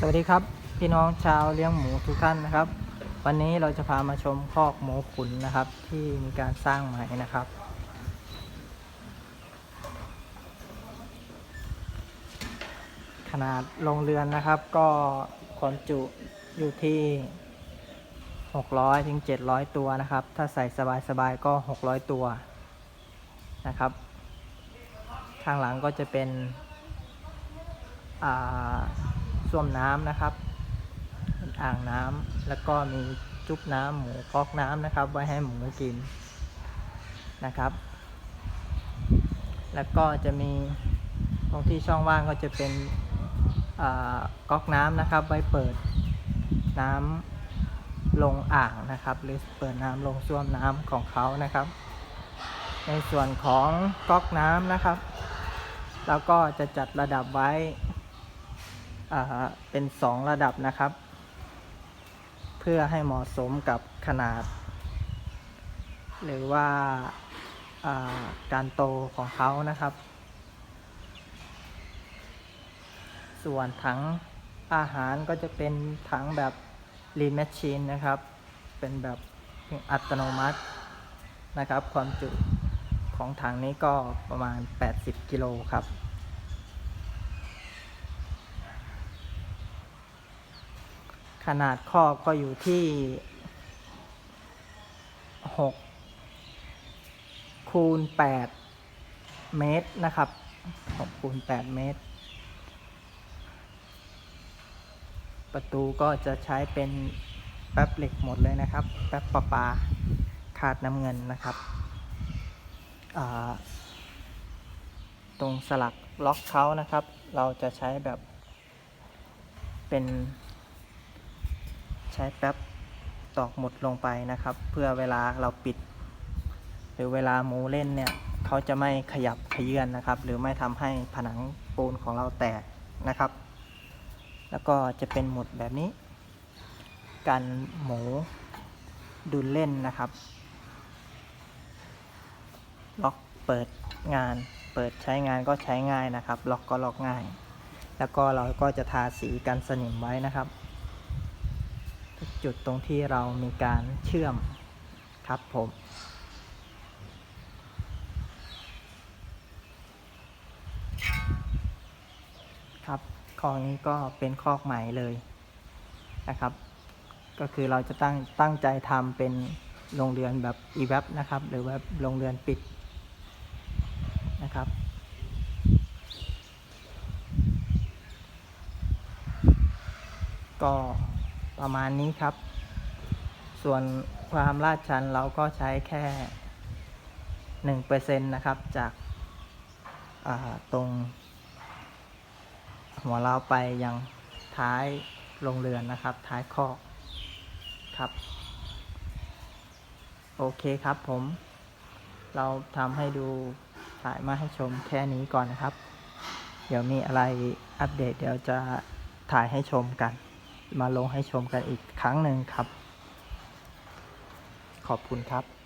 สวัสดีครับ พี่น้องชาวเลี้ยงหมูทุกท่านนะครับ วันนี้เราจะพามาชมคอกหมูขุนนะครับ ที่มีการสร้างใหม่นะครับ ขนาดโรงเรือนนะครับก็ความจุอยู่ที่ 600ถึง700 ตัวนะครับ ถ้าใส่สบายๆก็ 600 ตัวนะครับข้างหลังก็จะเป็นอ่า ส้วมน้ำนะครับเป็นอ่างน้ำแล้วก็มีจุ๊บน้ำหมูก๊อกน้ำนะครับ ไว้ให้หมูกินนะครับ แล้วก็จะมีตรงที่ช่องว่างก็จะเป็นก๊อกน้ำนะครับ ไว้เปิดน้ำลงอ่างนะครับ หรือเปิดน้ำลงส้วมน้ำของเขานะครับ ในส่วนของก๊อกน้ำนะครับ แล้วก็จะจัดระดับไว้ เป็น 2 ระดับนะครับ เพื่อให้เหมาะสมกับขนาด หรือว่าาการโตของเขานะครับ ส่วนถังอาหารก็จะเป็นถังแบบรีแมชชีนนะครับ เป็นแบบอัตโนมัตินะครับ ความจุของถังนี้ก็ประมาณ 80 กิโลครับ ขนาดคอกก็อยู่ที่ 6 คูณ 8 เมตรนะครับ 6 คูณ 8 เมตร ประตูก็จะใช้เป็นแป๊บเหล็กหมดเลยนะครับ แป๊บประปาคาดน้ำเงินนะครับ ตรงสลักล็อกเขานะครับ เราจะใช้แบบเป็น ช้แป๊บตอกหมุดลงไปนะครับ เพื่อเวลาเราปิด หรือเวลาหมูเล่นเนี่ยเขาจะไม่ขยับขยื่นนะครับ หรือไม่ทำให้ผนังปูนของเราแตกนะครับ แล้วก็จะเป็นหมุดแบบนี้กันหมูดุลเล่นนะครับ ล็อกเปิดงาน เปิดใช้งานก็ใช้ง่ายนะครับ ล็อกก็ล็อกง่าย แล้วก็เราก็จะทาสีกันสนิมไว้นะครับ จุดตรงที่เรามีการเชื่อมครับผมครับคอกนี้ก็เป็นคอกใหม่เลยนะครับ ก็คือเราจะตั้งตั้งใจทำเป็นโรงเรือนแบบอีเวนะครับ หรือว่าโรงเรือนปิดนะครับก็ ประมาณนี้ครับ ส่วนความลาดชันเราก็ใช้แค่หนึ่งเปอร์เซ็นต์นะครับ จากาตรง หัวเราไปยังท้ายโรงเรือนนะครับ ท้ายคอกครับ โอเคครับผม เราทำให้ดูถ่ายมาให้ชมแค่นี้ก่อนนะครับ เดี๋ยวมีอะไรอัปเดตเดี๋ยวจะถ่ายให้ชมกัน มาลงให้ชมกันอีกครั้งหนึ่งครับ ขอบคุณครับ